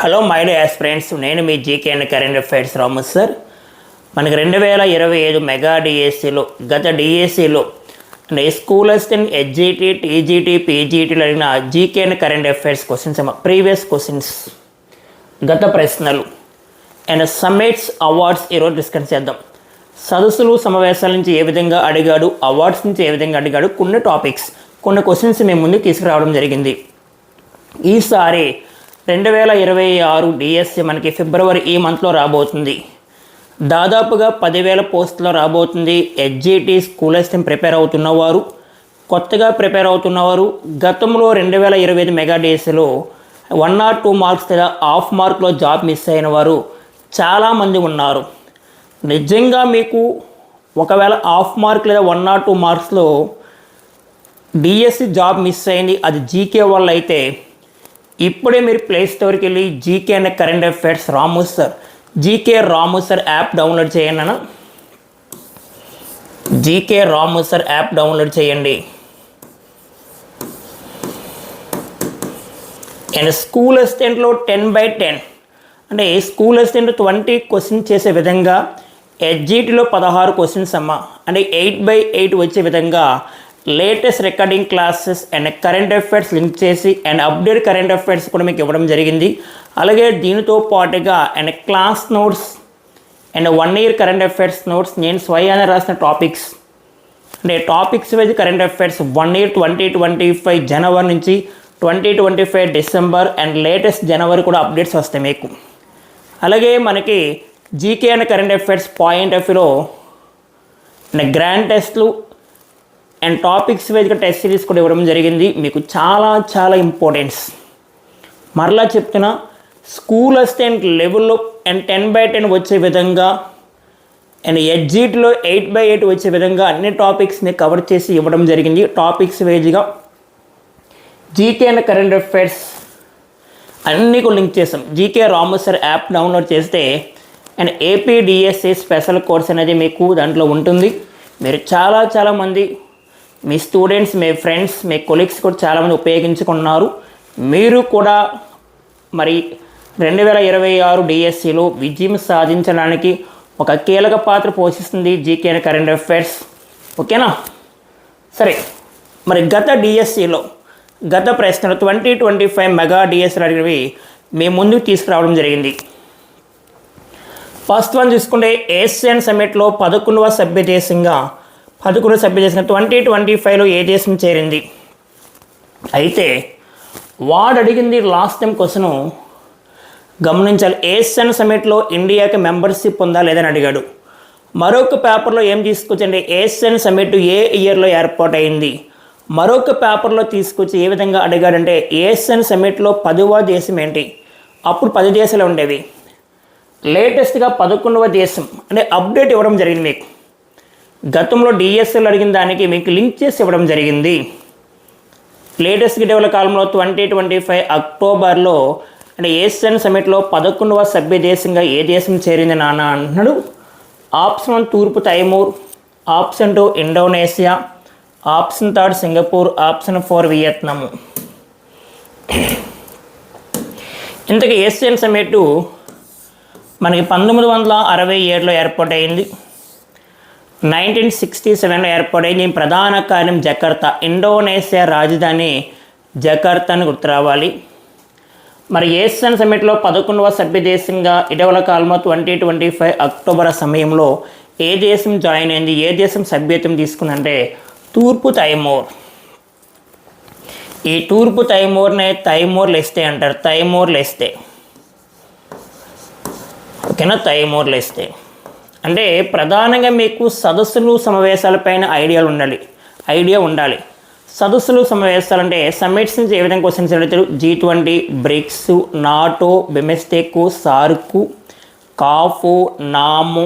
Hello my dear friends నేను మీ GK and current affairs Ramu sir మనకి రెండు వేల ఇరవై ఐదు మెగా డిఎస్సిలో గత డిఎస్సిలో అంటే స్కూల్ అసిస్టెంట్ హెచ్జిటి టీజీటీ పీజీటీలు అడిగిన GK and current affairs questions previous questions గత ప్రశ్నలు అండ్ సమ్మిట్స్ అవార్డ్స్ ఈరోజు డిస్కస్ చేద్దాం. సదస్సులు సమావేశాల నుంచి ఏ విధంగా అడిగాడు అవార్డ్స్ నుంచి ఏ విధంగా అడిగాడు కొన్ని టాపిక్స్ కొన్ని క్వశ్చన్స్ మేము ముందుకు తీసుకురావడం జరిగింది. ఈసారి రెండు వేల ఇరవై ఆరు డిఎస్సి మనకి ఫిబ్రవరి ఈ మంత్లో రాబోతుంది. దాదాపుగా పదివేల పోస్టులో రాబోతుంది. హెచ్జిటి స్కూల్ అసిస్టెంట్ ప్రిపేర్ అవుతున్నవారు కొత్తగా ప్రిపేర్ అవుతున్నవారు గతంలో రెండు వేల ఇరవై ఐదు మెగా డిఎస్సిలో వన్ ఆర్ టూ మార్క్స్ లేదా హాఫ్ మార్క్లో జాబ్ మిస్ అయిన వారు చాలామంది ఉన్నారు. నిజంగా మీకు ఒకవేళ హాఫ్ మార్క్ లేదా వన్ ఆర్ టూ మార్క్స్లో డిఎస్సి జాబ్ మిస్ అయింది అది జీకే వల్ల అయితే ఇప్పుడే మీరు ప్లే స్టోర్కి వెళ్ళి జీకే అనే current affairs Ramu sir GK Ramu sir app download చేయండి అన్న. GK Ramu sir app download చేయండి. అండ్ స్కూల్ అసిస్టెంట్లో టెన్ బై టెన్ అంటే స్కూల్ అసిస్టెంట్ ట్వంటీ క్వశ్చన్ చేసే విధంగా హెచ్జిటిలో పదహారు క్వశ్చన్స్ అమ్మ. అంటే ఎయిట్ బై ఎయిట్ వచ్చే విధంగా latest recording classes and current affairs link చేసి అండ్ అప్డేట్ కరెంట్ అఫైర్స్ కూడా మీకు ఇవ్వడం జరిగింది. అలాగే దీనితో పాటుగా and class notes and one year current affairs notes నేను స్వయాన రాసిన టాపిక్స్ అంటే topics wise current affairs one year twenty twenty five జనవరి నుంచి twenty twenty five December and latest జనవరి కూడా అప్డేట్స్ వస్తాయి మీకు. అలాగే మనకి GK and current affairs point of వ్యూలో గ్రాండ్ టెస్ట్లు అండ్ టాపిక్స్ వైజ్గా టెస్ట్ సిరీస్ కూడా ఇవ్వడం జరిగింది. మీకు చాలా చాలా ఇంపార్టెన్స్ మరలా చెప్తున్నా స్కూల్ అసిస్టెంట్ లెవెల్లో అండ్ టెన్ బై టెన్ వచ్చే విధంగా అండ్ ఎడ్జిట్లో ఎయిట్ బై ఎయిట్ వచ్చే విధంగా అన్ని టాపిక్స్ని కవర్ చేసి ఇవ్వడం జరిగింది. టాపిక్స్ వైజ్గా జీకే అండ్ కరెంట్ అఫైర్స్ అన్నీ కూడా లింక్ చేసాం. జీకే రామోసర్ యాప్ డౌన్లోడ్ చేస్తే అండ్ ఏపీడిఎస్ఏ స్పెషల్ కోర్స్ అనేది మీకు దాంట్లో ఉంటుంది. మీరు చాలా చాలామంది మీ స్టూడెంట్స్ మీ ఫ్రెండ్స్ మీ కొలీగ్స్ కూడా చాలామంది ఉపయోగించుకున్నారు మీరు కూడా మరి రెండు వేల ఇరవై ఆరు డిఎస్సిలో విజయం సాధించడానికి ఒక కీలక పాత్ర పోషిస్తుంది జీకే అండ్ కరెంట్ అఫైర్స్ ఓకేనా? సరే మరి గత డిఎస్సిలో గత ప్రశ్నలు ట్వంటీ ట్వంటీ ఫైవ్ మెగా డిఎస్సీలు అడిగినవి మేము ముందుకు తీసుకురావడం జరిగింది. ఫస్ట్ వన్ చూసుకుంటే ఏషియన్ సమ్మిట్లో పదకొండవ సభ్య దేశంగా పదకొండవ సభ్య చేసిన ట్వంటీ ట్వంటీ ఫైవ్లో ఏ దేశం చేరింది. అయితే వాడు అడిగింది లాస్ట్ టైం క్వశ్చన్ గమనించాలి ఏషియన్ సమిట్లో ఇండియాకి మెంబర్షిప్ ఉందా లేదని అడిగాడు. మరొక పేపర్లో ఏం తీసుకొచ్చండి ఏషియన్ సమిట్ ఏ ఇయర్లో ఏర్పాటైంది? మరొక పేపర్లో తీసుకొచ్చి ఏ విధంగా అడిగాడంటే ఏషియన్ సమిట్లో పదవ దేశం ఏంటి? అప్పుడు పది దేశాలు ఉండేవి. లేటెస్ట్గా పదకొండవ దేశం. అంటే అప్డేట్ ఇవ్వడం జరిగింది మీకు. గతంలో డిఎస్ఎల్ అడిగిన దానికి మీకు లింక్ చేసి ఇవ్వడం జరిగింది. లేటెస్ట్ డెవలప్ కాలంలో ట్వంటీ ట్వంటీ ఫైవ్ అక్టోబర్లో అంటే ఏషియన్ సమిట్లో పదకొండవ సభ్య దేశంగా ఏ దేశం చేరింది నాన్న అంటున్నాడు ఆప్షన్ వన్ తూర్పు Timor option two Indonesia option third Singapore option four Vietnam ఇంతకీ ఏషియన్ సమిట్ మనకి పంతొమ్మిది వందల అరవై ఏడులో ఏర్పాటైంది. నైన్టీన్ సిక్స్టీ సెవెన్లో ఏర్పాటైంది దీని ప్రధాన కార్యం జకర్తా ఇండోనేషియా రాజధాని జకర్తా గుర్తురావాలి మరి ఏషియన్ సమ్మిట్లో పదకొండవ సభ్య దేశంగా ఇటీవల కాలంలో ట్వంటీ ట్వంటీ ఫైవ్ అక్టోబర్ సమయంలో ఏ దేశం జాయిన్ అయింది ఏ దేశం సభ్యత్వం తీసుకుందంటే తూర్పు తైమూర్. ఈ తూర్పు తైమూర్నే తైమూర్ లెస్తే అంటారు తైమూర్ లెస్తే ఓకేనా? తైమూర్ లెస్తే అంటే ప్రధానంగా మీకు సదస్సులు సమావేశాలపైన ఐడియాలు ఉండాలి. ఐడియా ఉండాలి. సదస్సులు సమావేశాలు అంటే సమ్మిట్స్ నుంచి ఏ విధంగా క్వశ్చన్స్ అడుగుతారు? G twenty BRICS NATO BIMSTEC SAARC COP NAM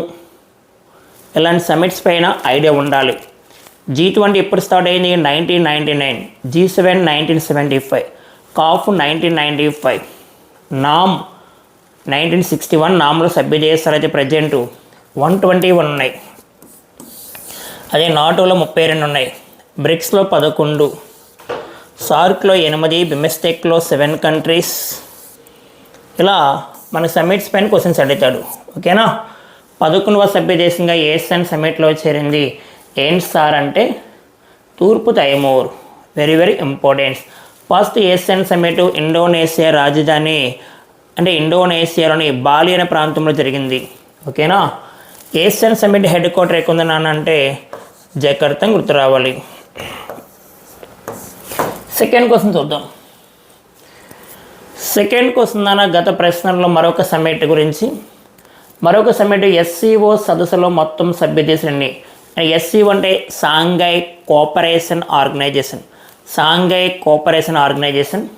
ఇలాంటి సమ్మిట్స్ పైన ఐడియా ఉండాలి. జీ ట్వంటీ ఎప్పుడు స్టార్ట్ అయింది? Nineteen ninety nine G seven nineteen seventy five COP nineteen ninety five NAM nineteen sixty one నామ్లో సభ్య దేశాలు అయితే ప్రజెంటు వన్ ట్వంటీ వన్ ఉన్నాయి. అదే నాటోలో ముప్పై రెండు ఉన్నాయి. బ్రిక్స్లో పదకొండు. సార్క్లో ఎనిమిది బిమెస్టెక్లో సెవెన్ కంట్రీస్. ఇలా మన సమ్మిట్స్ పైన క్వశ్చన్స్ అడుగుతాడు. ఓకేనా? పదకొండవ సభ్య దేశంగా ఏఎస్ఎన్ సమ్మిట్లో చేరింది? ఏంటి సార్ అంటే తూర్పు Timor. Very very important first Asian summit Indonesia రాజధాని అంటే ఇండోనేషియాలోని బాలి అనే ప్రాంతంలో జరిగింది. ఓకేనా? ఏషియన్ సమిట్ హెడ్ క్వార్టర్ ఎక్కడ నాన్న అంటే జకర్తా గుర్తు రావాలి. సెకండ్ క్వశ్చన్ చూద్దాం. సెకండ్ క్వశ్చన్ నాన్న గత ప్రశ్నలో మరొక సమిట్ గురించి. మరొక సమిట్ ఎస్సీఓ సదస్సులో మొత్తం సభ్యదేశాలన్నీ ఎస్సీఓ అంటే Shanghai cooperation organization. Shanghai cooperation organization.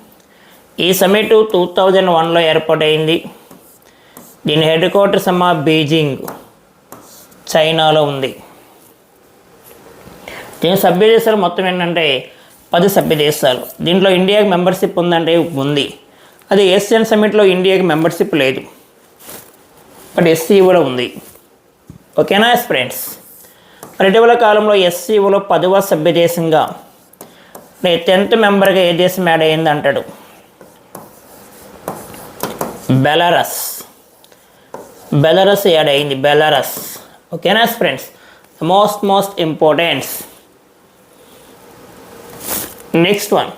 ఈ సమిట్ టూ థౌజండ్ వన్లో ఏర్పాటైంది దీని హెడ్ క్వార్టర్స్ అమ్మ బీజింగ్. చైనాలో ఉంది. దీని సభ్య దేశాలు మొత్తం ఏంటంటే పది సభ్య దేశాలు. దీంట్లో ఇండియాకి మెంబర్షిప్ ఉందంటే ఉంది. అది ఏషియన్ సమ్మిట్లో ఇండియాకి మెంబర్షిప్ లేదు. బట్ ఎస్సీఓలో ఉంది. ఓకేనా ఫ్రెండ్స్ మరి ఇటీవల కాలంలో ఎస్సీఓలో పదవ సభ్య దేశంగా టెన్త్ మెంబర్గా ఏ దేశం యాడ్ అయ్యింది అంటాడు? బెలారస్. బెలారస్ యాడ్ అయింది బెలారస్. ఓకేనా friends most most importants next one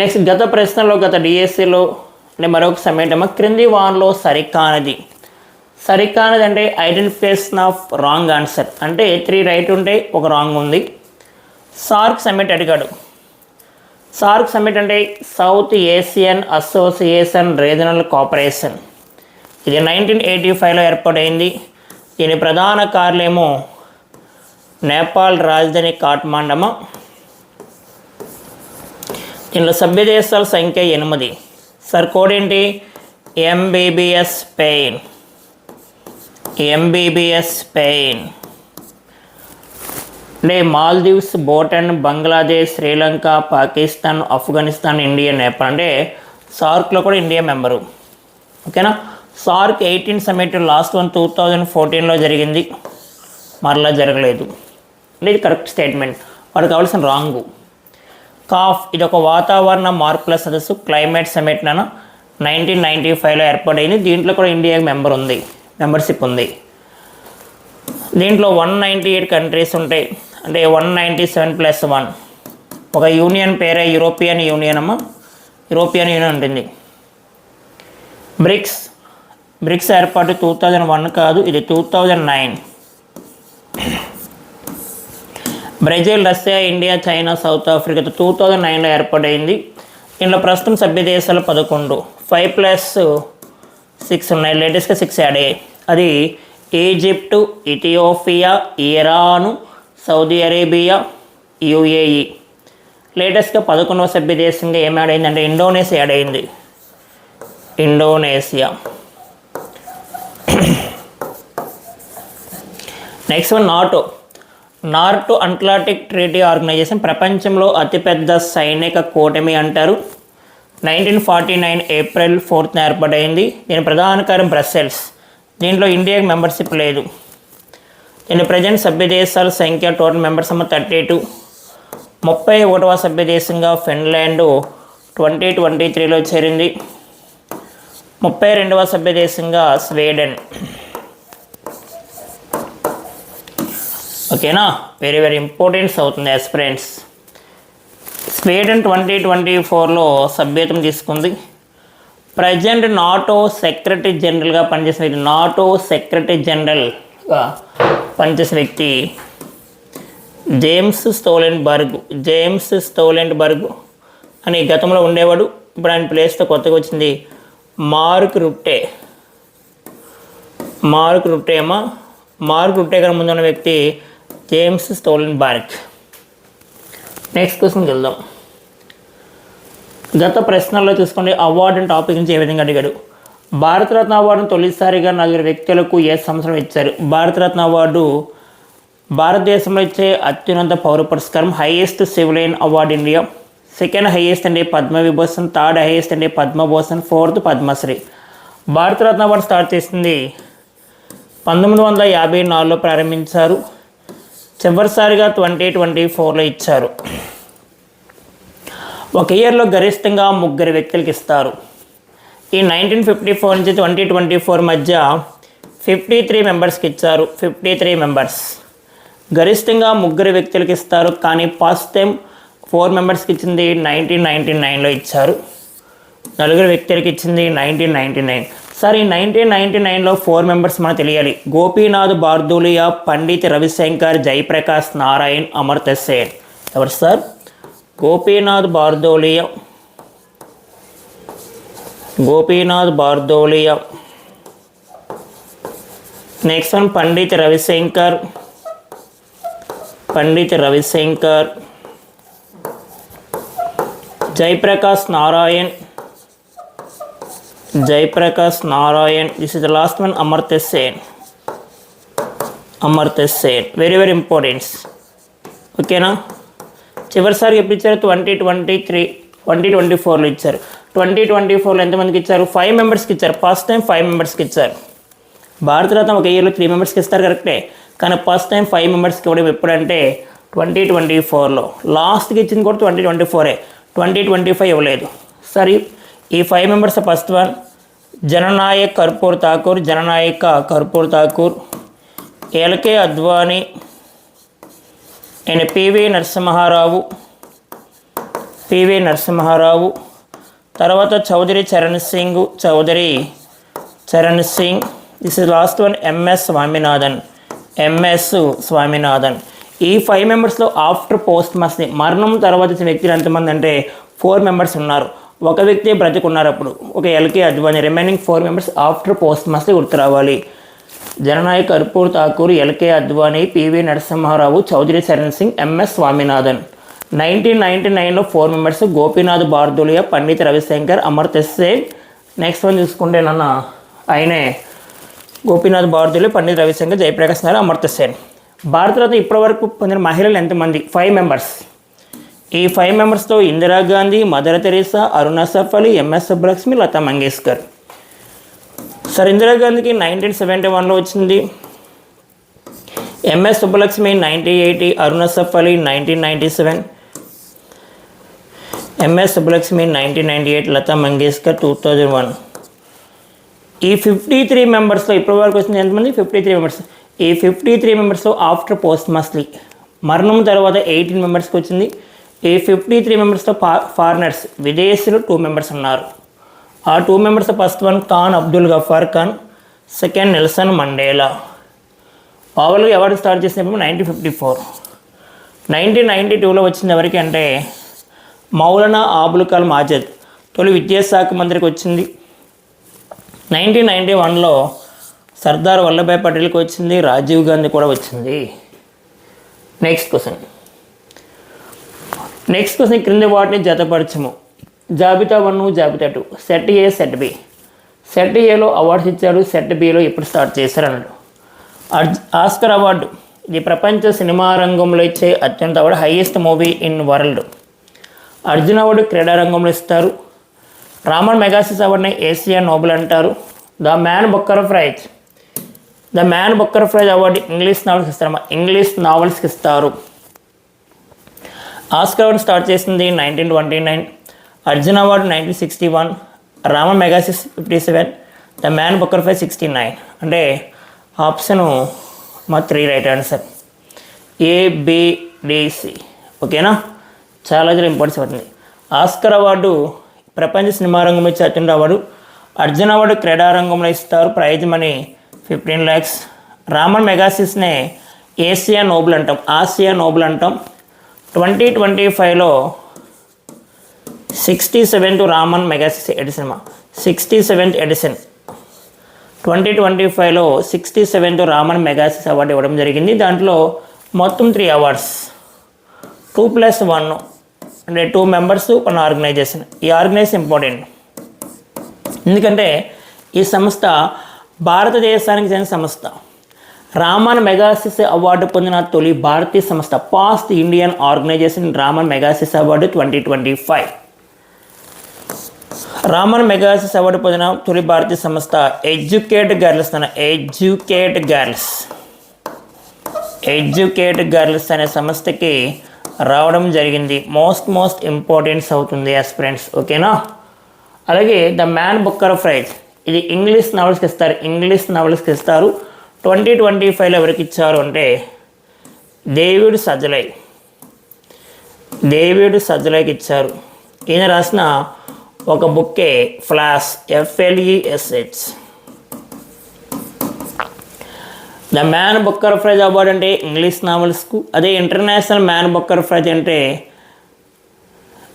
next గత ప్రశ్నలో గత డిఎస్సిలో అంటే మరొక సమేటమ క్రింది వాన్లో సరికానది. సరికానది అంటే ఐడెంటిఫికేషన్ ఆఫ్ రాంగ్ ఆన్సర్ అంటే త్రీ రైట్ ఉంటే ఒక రాంగ్ ఉంది. సార్క్ సమ్మిట్ అడిగాడు. సార్క్ సమ్మిట్ అంటే South Asian association regional cooperation ఇది నైన్టీన్ ఎయిటీ ఫైవ్లో ఏర్పాటైంది. దీని ప్రధాన కార్యాలయము నేపాల్ రాజధాని కాఠ్మాండమ? దీనిలో సభ్యదేశాల సంఖ్య ఎనిమిది. సార్ కోడ్ ఏంటి? ఎంబీబీఎస్ పెయిన్ ఎంబీబీఎస్ పెయిన్ అంటే మాల్దీవ్స్ భూటాన్ బంగ్లాదేశ్ శ్రీలంక పాకిస్తాన్ ఆఫ్ఘనిస్తాన్ ఇండియా నేపాల్. అంటే సార్క్లో కూడా ఇండియా మెంబరు. ఓకేనా? SAARC eighteen summit last one two thousand ఫోర్టీన్లో జరిగింది. మరలా జరగలేదు. అంటే ఇది కరెక్ట్ స్టేట్మెంట్. వాడు కావాల్సిన రాంగు. కాఫ్ ఇది ఒక వాతావరణ మార్పుల సదస్సు క్లైమేట్ సమిట్ నన్ను. నైన్టీన్ నైంటీ ఫైవ్లో ఏర్పాటైంది. దీంట్లో కూడా ఇండియా మెంబర్ ఉంది. మెంబర్షిప్ ఉంది. దీంట్లో వన్ నైంటీ ఎయిట్ కంట్రీస్ ఉంటాయి. అంటే one ninety seven plus one. ఒక యూనియన్ పేరే యూరోపియన్ యూనియన్ అమ్మ. యూరోపియన్ యూనియన్ ఉంటుంది. బ్రిక్స్ బ్రిక్స్ ఏర్పాటు టూ థౌజండ్ వన్ కాదు ఇది two thousand nine Brazil Russia India China South Africa two thousand నైన్లో ఏర్పాటైంది. దీనిలో ప్రస్తుతం సభ్య దేశాలు పదకొండు. ఫైవ్ ప్లస్ సిక్స్ ఉన్నాయి. లేటెస్ట్గా సిక్స్ యాడ్ అయ్యాయి. అది Egypt Ethiopia Iran Saudi Arabia UAE. లేటెస్ట్గా పదకొండవ సభ్య దేశంగా ఏం యాడ్ అయిందంటే ఇండోనేషియా యాడ్ అయింది. Indonesia next one NATO North Atlantic Treaty Organization ప్రపంచంలో అతిపెద్ద సైనిక కూటమి అంటారు. నైన్టీన్ ఫార్టీ నైన్ ఏప్రిల్ ఫోర్త్న ఏర్పడైంది. దీని ప్రధాన కార్యం బ్రస్సెల్స్ దీంట్లో ఇండియాకి మెంబర్షిప్ లేదు. దీని ప్రజెంట్ సభ్య దేశాల సంఖ్య టోటల్ మెంబర్స్ అమ్మ థర్టీ టూ ముప్పై ఒకటవ సభ్య దేశంగా ఫిన్లాండ్ ట్వంటీ ట్వంటీ త్రీలో చేరింది. ముప్పై రెండవ సభ్య దేశంగా స్వీడన్ ఓకేనా? వెరీ వెరీ ఇంపార్టెంట్స్ అవుతుంది ఎస్పిరెంట్స్ స్వీడన్ ట్వంటీ ట్వంటీ ఫోర్లో సభ్యత్వం తీసుకుంది. ప్రజెంట్ నాటో సెక్రటరీ జనరల్గా పనిచేసిన వ్యక్తి నాటో సెక్రటరీ జనరల్గా పనిచేసిన వ్యక్తి జేమ్స్ స్టోలెంట్ బర్గ్ జేమ్స్ స్టోలెంట్ బర్గ్ అని గతంలో ఉండేవాడు. ఇప్పుడు ఆయన ప్లేస్తో కొత్తగా వచ్చింది మార్క్ రుట్టే మార్క్ రుట్టేమా మార్క్ రుట్టే గారి ముందున్న వ్యక్తి జేమ్స్ స్టోలెన్ బార్క్ నెక్స్ట్ క్వశ్చన్కి వెళ్దాం. గత ప్రశ్నల్లో చూసుకోండి అవార్డు టాపిక్ నుంచి ఏ విధంగా అడిగాడు? భారతరత్న అవార్డును తొలిసారిగా నలుగురు వ్యక్తులకు ఏ సంవత్సరం ఇచ్చారు? భారతరత్న అవార్డు భారతదేశంలో ఇచ్చే అత్యున్నత పౌర పురస్కారం highest civilian award India second highest అండి పద్మవిభూషణ్ థర్డ్ హైయెస్ట్ అండి Padma Bhushan fourth Padma Shri. Bharat Ratna award start చేసింది పంతొమ్మిది వందల యాభై నాలుగులో ప్రారంభించారు. చివరిసారిగా ట్వంటీ ట్వంటీ ఫోర్లో ఇచ్చారు. ఒక ఇయర్లో గరిష్టంగా ముగ్గురు వ్యక్తులకి ఇస్తారు. ఈ నైన్టీన్ ఫిఫ్టీ ఫోర్ నుంచి ట్వంటీ ట్వంటీ ఫోర్ మధ్య ఫిఫ్టీ త్రీ మెంబర్స్కి ఇచ్చారు. Fifty three members. గరిష్టంగా ముగ్గురు వ్యక్తులకి ఇస్తారు. కానీ ఫస్ట్ టైం ఫోర్ మెంబర్స్కి ఇచ్చింది నైన్టీన్ నైన్టీ నైన్లో ఇచ్చారు. నలుగురు వ్యక్తులకి ఇచ్చింది నైన్టీన్ నైన్టీ నైన్. సార్ ఈ నైన్టీన్ నైన్టీ నైన్లో ఫోర్ మెంబర్స్ మనకు తెలియాలి. గోపీనాథ్ బార్దూలియా పండిత్ రవిశంకర్ జయప్రకాష్ నారాయణ్ అమర్త సేన్ ఎవరు sir? Gopinath Bordoloi. Gopinath Bordoloi. Next one Pandit Ravi Shankar. Pandit Ravi Shankar. Jayaprakash Narayan. Jayaprakash Narayan this is the last one Amartya Sen Amartya Sen very very importants ఓకేనా చివరిసారి ఎప్పుడు ఇచ్చారు twenty twenty three twenty twenty ఫోర్లో ఇచ్చారు. Twenty twenty ఫోర్లో ఎంతమందికి ఇచ్చారు? Five మెంబర్స్కి ఇచ్చారు. ఫస్ట్ టైం ఫైవ్ మెంబర్స్కి ఇచ్చారు. భారతరత్న ఒక ఇయర్లో త్రీ మెంబర్స్కి ఇస్తారు కరెక్టే. కానీ ఫస్ట్ టైం ఫైవ్ మెంబర్స్కి ఇవ్వడం ఎప్పుడంటే ట్వంటీ ట్వంటీ ఫోర్లో లాస్ట్కి ఇచ్చింది కూడా ట్వంటీ ట్వంటీ ఫోరే ట్వంటీ ట్వంటీ ఫైవ్ ఇవ్వలేదు. సరే ఈ five members first one Jananayak Karpoori Thakur Jananayak Karpoori Thakur L K Advani and P V Narasimha Rao P V Narasimha Rao తర్వాత Chaudhary Charan Singh Chaudhary Charan Singh this is last one M S Swaminathan M S Swaminathan ఈ five మెంబర్స్లో after post మస్ని మరణం తర్వాత వచ్చిన వ్యక్తులు ఎంతమంది అంటే four members ఉన్నారు. ఒక వ్యక్తి బ్రతికున్నారు అప్పుడు. ఒక L K Advani remaining four members after posthumous గుర్తు రావాలి Jananayak Karpoori Thakur L K Advani P V Narasimha Rao Chaudhary Charan Singh M S Swaminathan. Nineteen ninety నైన్లో four members Gopinath Bordoloi Pandit Ravi Shankar Amartya Sen next one చూసుకుంటే నన్న ఆయనే గోపీనాథ్ బార్దులియా పండిత్ రవిశంకర్ జయప్రకాశ్ నారాయణ అమర్త సేన్ భారతరత్న ఇప్పటివరకు పొందిన మహిళలు ఎంతమంది? ఫైవ్ మెంబర్స్ ఈ five మెంబర్స్తో Indira Gandhi mother Teresa Aruna Asaf Ali M S Subbulakshmi Lata Mangeshkar. Sir ఇందిరాగాంధీకి nineteen seventy వన్లో వచ్చింది. M S Subbulakshmi nineteen eighty Aruna Asaf Ali nineteen ninety seven M S Subbulakshmi nineteen ninety eight Lata Mangeshkar two thousand one ఈ fifty three మెంబర్స్లో ఇప్పటి వరకు వచ్చింది ఎంతమంది? Fifty three members ఈ fifty three మెంబర్స్లో ఆఫ్టర్ పోస్ట్ మస్లీ మరణం తర్వాత ఎయిటీన్ మెంబర్స్కి వచ్చింది. ఈ ఫిఫ్టీ త్రీ మెంబర్స్లో ఫా ఫారినర్స్ విదేశీలు టూ మెంబర్స్ ఉన్నారు. ఆ two members first one Khan Abdul Ghaffar Khan second Nelson Mandela. ఓవర్గా ఎవరు స్టార్ట్ చేసినప్పుడు nineteen fifty four nineteen ninety టూలో వచ్చింది ఎవరికి అంటే మౌలానా ఆబుల్ కలాం ఆజాద్. తొలి విద్యాశాఖ మంత్రికి వచ్చింది. నైన్టీన్ నైంటీ వన్లో సర్దార్ వల్లభాయ్ పటేల్కి వచ్చింది రాజీవ్ గాంధీ కూడా వచ్చింది. నెక్స్ట్ క్వశ్చన్ నెక్స్ట్ క్వశ్చన్ క్రింది వాటిని జతపరచము. జాబితా వన్ జాబితా two. Set A set B set ఏలో అవార్డ్స్ ఇచ్చాడు సెట్ బిలో ఎప్పుడు స్టార్ట్ చేశారు అన్నాడు. అర్జ్ ఆస్కర్ అవార్డు ఇది ప్రపంచ సినిమా రంగంలో ఇచ్చే అత్యంత award highest movie in world Arjun award క్రీడా రంగంలో ఇస్తారు. రామన్ మెగాసిస్ అవార్డుని ఏసియా నోబెల్ అంటారు. The Man Booker prize the Man Booker prize award English novels ఇస్తారు ఇంగ్లీష్ నావల్స్కి ఇస్తారు. ఆస్కర్ అవార్డు స్టార్ట్ చేసింది nineteen twenty nine Arjun award nineteen sixty one Ramon Magsaysay fifty seven the Man Booker five sixty nine అంటే option మా three right answer ABDC ఓకేనా? చాలా చాలా importance అవుతుంది ఆస్కర్ అవార్డు ప్రపంచ సినిమా రంగంలో ఇచ్చే అత్యున్నత అవార్డు. అర్జున్ అవార్డు క్రీడా రంగంలో ఇస్తారు. Prize money fifteen lakhs Ramon మెగాసిస్నే Asia Nobel అంటాం. ఆసియా నోబుల్ అంటాం. ట్వంటీ ట్వంటీ ఫైవ్లో sixty seventh Ramon Magsaysay edition sixty seventh edition twenty twenty ఫైవ్లో sixty seventh Ramon Magsaysay award ఇవ్వడం జరిగింది. దాంట్లో మొత్తం three awards. Two plus one అంటే two members one organisation. ఈ ఆర్గనైజేషన్ ఇంపార్టెంట్. ఎందుకంటే ఈ సంస్థ భారతదేశానికి చెందిన సంస్థ. రామన్ మెగాసిస్ అవార్డు పొందిన తొలి భారతీయ సంస్థ first Indian organization Ramon Magsaysay award twenty twenty five. Ramon Magsaysay award పొందిన తొలి భారతీయ సంస్థ ఎడ్యుకేట్ గర్ల్స్ అన్న ఎడ్యుకేట్ గర్ల్స్. ఎడ్యుకేట్ గర్ల్స్ అనే సంస్థకి రావడం జరిగింది. మోస్ట్ మోస్ట్ ఇంపార్టెన్స్ అవుతుంది ఫ్రెండ్స్. ఓకేనా? అలాగే ద మ్యాన్ బుక్కర్ ప్రైజ్ ఇది ఇంగ్లీష్ నవల్స్కి ఇస్తారు. ఇంగ్లీష్ నవల్స్కి ఇస్తారు. ట్వంటీ ట్వంటీ ఫైవ్లో ఎవరికి ఇచ్చారు అంటే డేవిడ్ సజ్జలై. డేవిడ్ సజ్జలైకి ఇచ్చారు. ఈయన రాసిన ఒక బుక్కే flesh F L E S H the Man Booker prize award అంటే ఇంగ్లీష్ నావెల్స్కు అదే ఇంటర్నేషనల్ మ్యాన్ బుక్కర్ ప్రైజ్ అంటే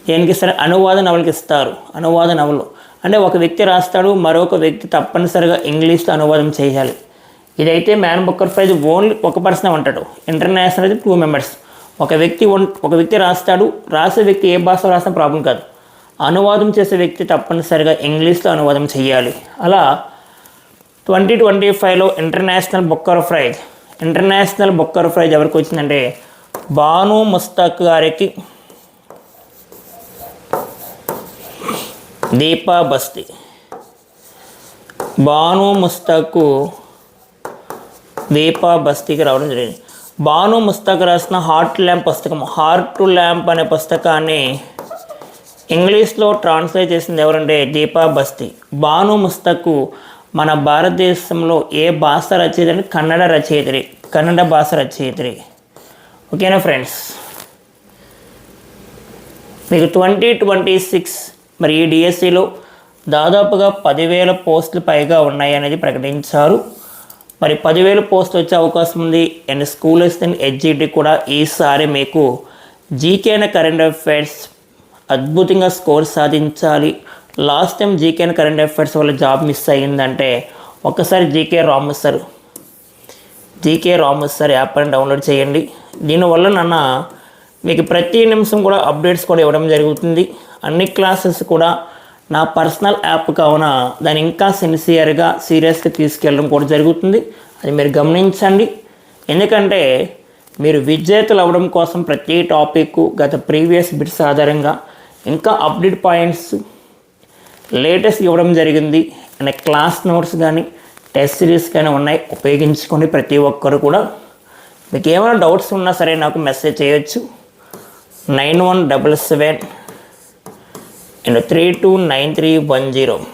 దేనికి ఇస్తారు అనువాద నవలకి ఇస్తారు అనువాద నవలు. అంటే ఒక వ్యక్తి రాస్తాడు మరొక వ్యక్తి తప్పనిసరిగా ఇంగ్లీష్లో అనువాదం చేయాలి. ఇదైతే మ్యాన్ బుక్కర్ ప్రైజ్ ఓన్లీ ఒక పర్సన్ ఉంటాడు. ఇంటర్నేషనల్ అయితే టూ మెంబర్స్. ఒక వ్యక్తి వన్ ఒక వ్యక్తి రాస్తాడు. రాసే వ్యక్తి ఏ భాషలో రాసిన ప్రాబ్లం కాదు. అనువాదం చేసే వ్యక్తి తప్పనిసరిగా ఇంగ్లీష్లో అనువాదం చేయాలి అలా ట్వంటీ ట్వంటీ ఫైవ్లో international booker prize. International booker prize ఎవరికి వచ్చిందంటే బాను ముస్తాక్ గారికి. దీపా బస్తీ. బాను ముస్తాకు దీపా బస్తీకి రావడం జరిగింది. బాను ముస్తాక్ రాసిన హార్ట్ ల్యాంప్ పుస్తకం హార్ట్ టు ల్యాంప్ అనే పుస్తకాన్ని ఇంగ్లీష్లో ట్రాన్స్లేట్ చేసింది ఎవరంటే దీపా బస్తీ. బాను ముస్తకు మన భారతదేశంలో ఏ భాష రచయిత అంటే కన్నడ రచయిత్రి కన్నడ భాష రచయిత్రి ఓకేనా ఫ్రెండ్స్? మీకు ట్వంటీ ట్వంటీ సిక్స్ మరి ఈ డిఎస్సిలో దాదాపుగా పదివేల పోస్టులు పైగా ఉన్నాయి అనేది ప్రకటించారు. మరి పదివేలు పోస్ట్ వచ్చే అవకాశం ఉంది. అండ్ స్కూల్ ఇన్ హెచ్జిటి కూడా ఈసారి మీకు జీకే అండ్ కరెంట్ అఫైర్స్ అద్భుతంగా స్కోర్ సాధించాలి. Last time GK and current affairs వల్ల జాబ్ మిస్ అయ్యిందంటే ఒక్కసారి GK Ramu sir GK Ramu sir యాప్ని డౌన్లోడ్ చేయండి. దీనివల్ల నాన్న మీకు ప్రతి నిమిషం కూడా అప్డేట్స్ కూడా ఇవ్వడం జరుగుతుంది. అన్ని క్లాసెస్ కూడా నా పర్సనల్ యాప్ కావున దాన్ని ఇంకా సిన్సియర్గా సీరియస్గా తీసుకెళ్ళడం కూడా జరుగుతుంది. అది మీరు గమనించండి. ఎందుకంటే మీరు విజేతలు అవ్వడం కోసం ప్రతి టాపిక్ గత ప్రీవియస్ బిట్స్ ఆధారంగా ఇంకా అప్డేట్ పాయింట్స్ లేటెస్ట్ ఇవ్వడం జరిగింది అండ్ క్లాస్ నోట్స్ కానీ టెస్ట్ సిరీస్ కానీ ఉన్నాయి. ఉపయోగించుకొని ప్రతి ఒక్కరు కూడా మీకు ఏమైనా డౌట్స్ ఉన్నా సరే నాకు మెసేజ్ చేయొచ్చు. Nine one double seven and 329310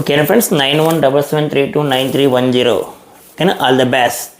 okay friends 9177329310 Okay, all the best.